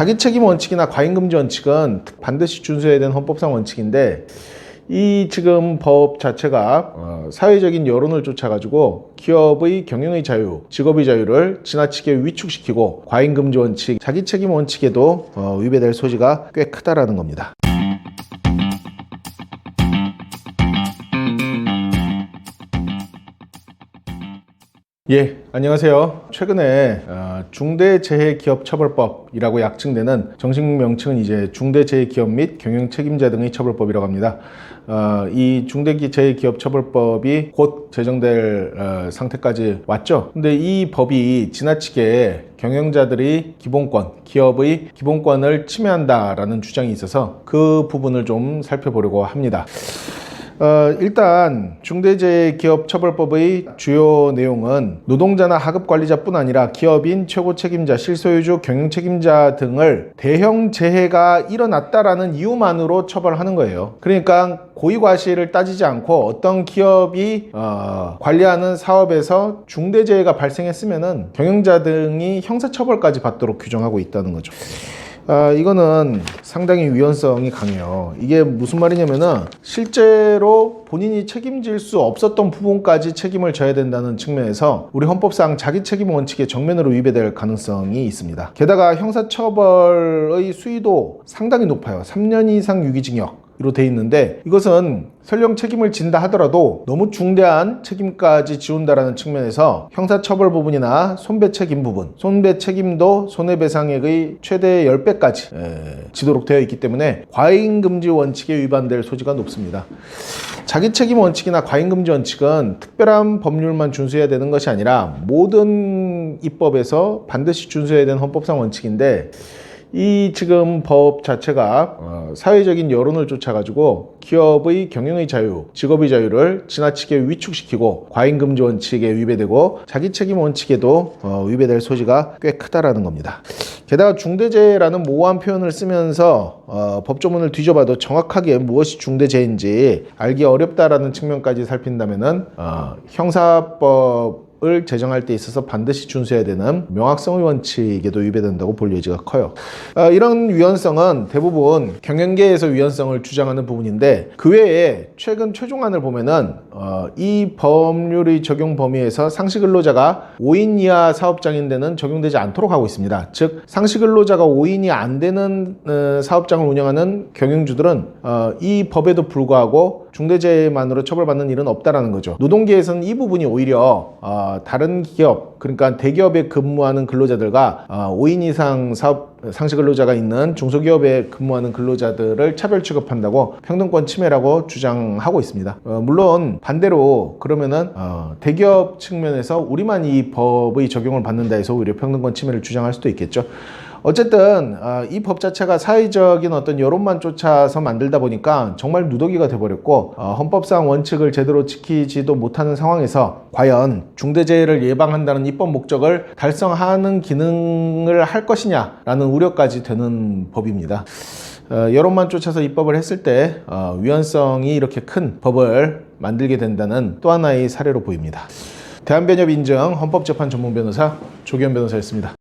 자기 책임 원칙이나 과잉 금지 원칙은 반드시 준수해야 되는 헌법상 원칙인데 이 지금 법 자체가 어, 사회적인 여론을 쫓아가지고 기업의 경영의 자유, 직업의 자유를 지나치게 위축시키고 과잉 금지 원칙, 자기 책임 원칙에도 어, 위배될 소지가 꽤 크다라는 겁니다. 예, 안녕하세요. 최근에 어, 중대재해기업처벌법이라고 약칭되는 정식 명칭은 이제 중대재해기업 및 경영책임자 등의 처벌법이라고 합니다. 어, 이 중대재해기업처벌법이 곧 제정될 어, 상태까지 왔죠. 근데 이 법이 지나치게 경영자들의 기본권, 기업의 기본권을 침해한다라는 주장이 있어서 그 부분을 좀 살펴보려고 합니다. 어, 일단 중대재해기업처벌법의 주요 내용은 노동자나 하급 관리자뿐 아니라 기업인 최고 책임자, 실소유주, 경영 책임자 등을 대형 재해가 일어났다라는 이유만으로 처벌하는 거예요. 그러니까 고의과실을 따지지 않고 어떤 기업이 어, 관리하는 사업에서 중대재해가 발생했으면은 경영자 등이 형사처벌까지 받도록 규정하고 있다는 거죠. 아, 이거는 상당히 위헌성이 강해요. 이게 무슨 말이냐면은 실제로 본인이 책임질 수 없었던 부분까지 책임을 져야 된다는 측면에서 우리 헌법상 자기 책임 원칙에 정면으로 위배될 가능성이 있습니다. 게다가 형사처벌의 수위도 상당히 높아요. 3년 이상 유기징역. 으로 돼 있는데 이것은 설령 책임을 진다 하더라도 너무 중대한 책임까지 지운다라는 측면에서 형사처벌 부분이나 손배 책임 부분, 손배 책임도 손해배상액의 최대 10배까지 지도록 되어 있기 때문에 과잉금지 원칙에 위반될 소지가 높습니다. 자기 책임 원칙이나 과잉금지 원칙은 특별한 법률만 준수해야 되는 것이 아니라 모든 입법에서 반드시 준수해야 되는 헌법상 원칙인데 이 지금 법 자체가 어, 사회적인 여론을 쫓아가지고 기업의 경영의 자유, 직업의 자유를 지나치게 위축시키고 과잉 금지 원칙에 위배되고 자기 책임 원칙에도 어, 위배될 소지가 꽤 크다라는 겁니다. 게다가 중대재해라는 모호한 표현을 쓰면서 어, 법조문을 뒤져봐도 정확하게 무엇이 중대재해인지 알기 어렵다라는 측면까지 살핀다면은 어, 형사법 을 제정할 때 있어서 반드시 준수해야 되는 명확성의 원칙에도 위배된다고 볼 여지가 커요. 어, 이런 위헌성은 대부분 경영계에서 위헌성을 주장하는 부분인데 그 외에 최근 최종안을 보면은 어, 이 법률의 적용 범위에서 상시 근로자가 5인 이하 사업장인 데는 적용되지 않도록 하고 있습니다. 즉 상시 근로자가 5인이 안 되는 어, 사업장을 운영하는 경영주들은 어, 이 법에도 불구하고 중대재해만으로 처벌받는 일은 없다라는 거죠. 노동계에서는 이 부분이 오히려 어, 다른 기업 그러니까 대기업에 근무하는 근로자들과 어, 5인 이상 사업 상시 근로자가 있는 중소기업에 근무하는 근로자들을 차별 취급한다고 평등권 침해라고 주장하고 있습니다. 어, 물론 반대로 그러면은 어, 대기업 측면에서 우리만 이 법의 적용을 받는다 해서 오히려 평등권 침해를 주장할 수도 있겠죠. 어쨌든 어, 이법 자체가 사회적인 어떤 여론만 쫓아서 만들다 보니까 정말 누더기가 돼버렸고 어, 헌법상 원칙을 제대로 지키지도 못하는 상황에서 과연 중대재해를 예방한다는 입법 목적을 달성하는 기능을 할 것이냐라는 우려까지 되는 법입니다. 어, 여론만 쫓아서 입법을 했을 때 어, 위헌성이 이렇게 큰 법을 만들게 된다는 또 하나의 사례로 보입니다. 대한변협 인증 헌법재판 전문 변호사 조기현 변호사였습니다.